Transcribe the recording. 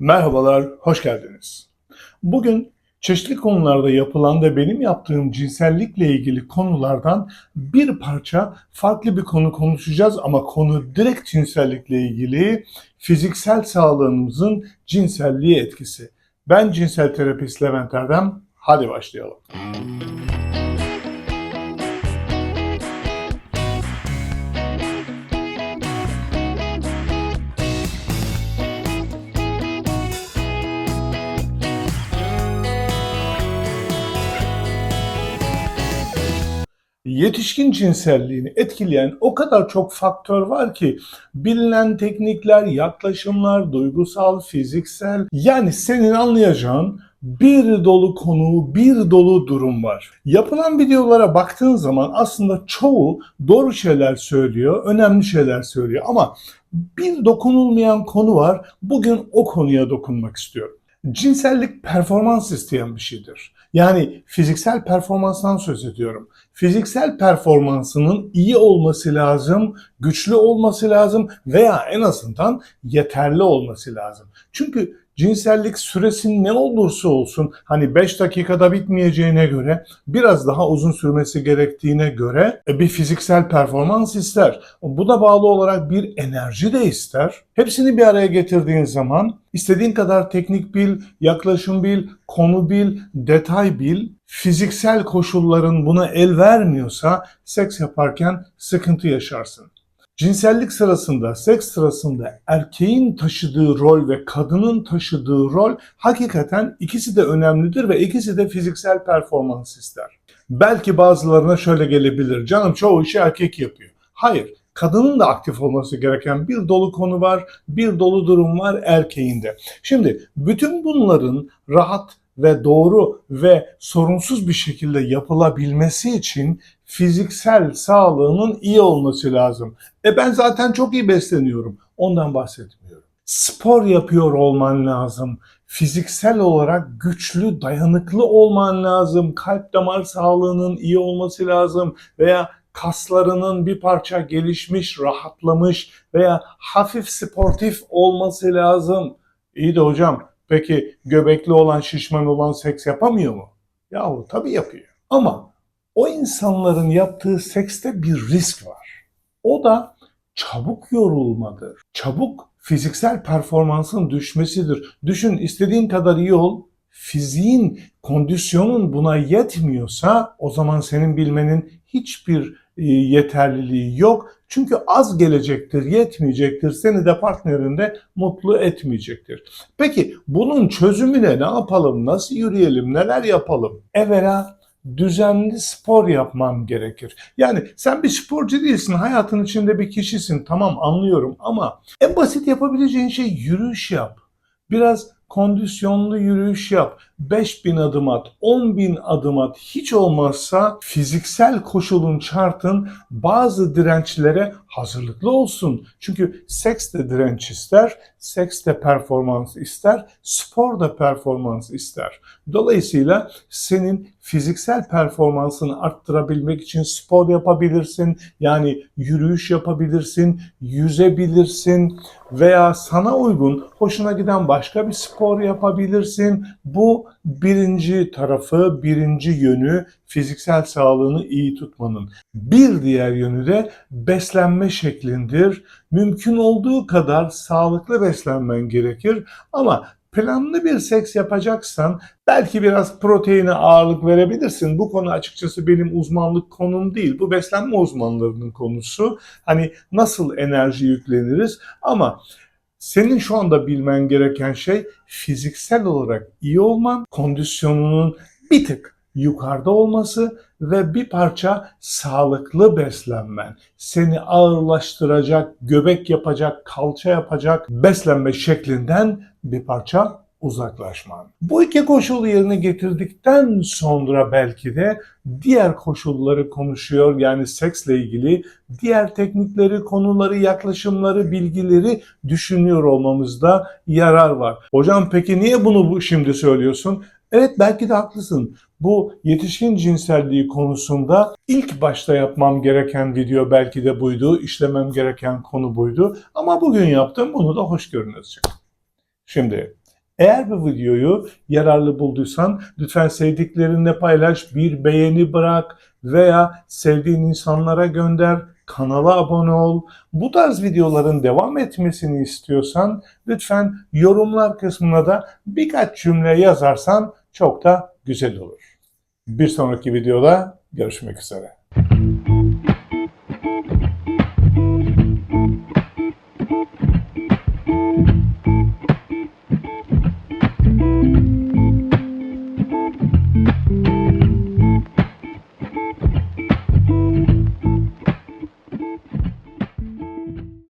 Merhabalar, hoş geldiniz. Bugün çeşitli konularda yapılan ve benim yaptığım cinsellikle ilgili konulardan bir parça farklı bir konu konuşacağız ama konu direkt cinsellikle ilgili fiziksel sağlığımızın cinselliğe etkisi. Ben cinsel terapist Levent Erdem. Hadi başlayalım. Yetişkin cinselliğini etkileyen o kadar çok faktör var ki bilinen teknikler, yaklaşımlar, duygusal, fiziksel yani senin anlayacağın bir dolu konu, bir dolu durum var. Yapılan videolara baktığın zaman aslında çoğu doğru şeyler söylüyor, önemli şeyler söylüyor ama bir dokunulmayan konu var. Bugün o konuya dokunmak istiyorum. Cinsellik performans isteyen bir şeydir. Yani fiziksel performanstan söz ediyorum. Fiziksel performansının iyi olması lazım, güçlü olması lazım veya en azından yeterli olması lazım. Çünkü cinsellik süresi ne olursa olsun hani 5 dakikada bitmeyeceğine göre biraz daha uzun sürmesi gerektiğine göre e, bir fiziksel performans ister. Bu da bağlı olarak bir enerji de ister. Hepsini bir araya getirdiğin zaman istediğin kadar teknik bil, yaklaşım bil, konu bil, detay bil. Fiziksel koşulların buna el vermiyorsa seks yaparken sıkıntı yaşarsın. Cinsellik sırasında, seks sırasında erkeğin taşıdığı rol ve kadının taşıdığı rol hakikaten ikisi de önemlidir ve ikisi de fiziksel performans ister. Belki bazılarına şöyle gelebilir. Canım çoğu işi erkek yapıyor. Hayır. Kadının da aktif olması gereken bir dolu konu var, bir dolu durum var erkeğinde. Şimdi bütün bunların rahat ve doğru ve sorunsuz bir şekilde yapılabilmesi için fiziksel sağlığının iyi olması lazım. E ben zaten çok iyi besleniyorum. Ondan bahsetmiyorum. Spor yapıyor olman lazım. Fiziksel olarak güçlü, dayanıklı olman lazım. Kalp damar sağlığının iyi olması lazım veya kaslarının bir parça gelişmiş, rahatlamış veya hafif sportif olması lazım. İyi de hocam peki göbekli olan, şişman olan seks yapamıyor mu? Yahu tabii yapıyor. Ama o insanların yaptığı sekste bir risk var. O da çabuk yorulmadır. Çabuk fiziksel performansın düşmesidir. Düşün istediğin kadar iyi ol, fiziğin, kondisyonun buna yetmiyorsa o zaman senin bilmenin hiçbir e, yeterliliği yok. Çünkü az gelecektir, yetmeyecektir. Seni de partnerinde mutlu etmeyecektir. Peki bunun çözümüne ne yapalım? Nasıl yürüyelim? Neler yapalım? Evvela düzenli spor yapman gerekir. Yani sen bir sporcu değilsin, hayatın içinde bir kişisin. Tamam anlıyorum ama en basit yapabileceğin şey yürüyüş yap. Biraz kondisyonlu yürüyüş yap. 5000 adım at, 10.000 adım at. Hiç olmazsa fiziksel koşulun şartın bazı dirençlere hazırlıklı olsun. Çünkü seks de direnç ister, seks de performans ister, spor da performans ister. Dolayısıyla senin fiziksel performansını arttırabilmek için spor yapabilirsin. Yani yürüyüş yapabilirsin, yüzebilirsin veya sana uygun, hoşuna giden başka bir spor yapabilirsin. Bu birinci tarafı, birinci yönü fiziksel sağlığını iyi tutmanın. Bir diğer yönü de beslenme şeklindir. Mümkün olduğu kadar sağlıklı beslenmen gerekir ama planlı bir seks yapacaksan belki biraz proteine ağırlık verebilirsin. Bu konu açıkçası benim uzmanlık konum değil. Bu beslenme uzmanlarının konusu. Hani nasıl enerji yükleniriz ama senin şu anda bilmen gereken şey fiziksel olarak iyi olman, kondisyonunun bir tık yukarıda olması ve bir parça sağlıklı beslenmen. Seni ağırlaştıracak, göbek yapacak, kalça yapacak beslenme şeklinden bir parça uzaklaşman. Bu iki koşulu yerine getirdikten sonra belki de diğer koşulları konuşuyor. Yani seksle ilgili diğer teknikleri, konuları, yaklaşımları, bilgileri düşünüyor olmamızda yarar var. Hocam peki niye bunu bu şimdi söylüyorsun? Evet belki de haklısın. Bu yetişkin cinselliği konusunda ilk başta yapmam gereken video belki de buydu. işlemem gereken konu buydu. Ama bugün yaptım. Bunu da hoş görünüz. Şimdi Eğer bu videoyu yararlı bulduysan lütfen sevdiklerinle paylaş, bir beğeni bırak veya sevdiğin insanlara gönder, kanala abone ol. Bu tarz videoların devam etmesini istiyorsan lütfen yorumlar kısmına da birkaç cümle yazarsan çok da güzel olur. Bir sonraki videoda görüşmek üzere.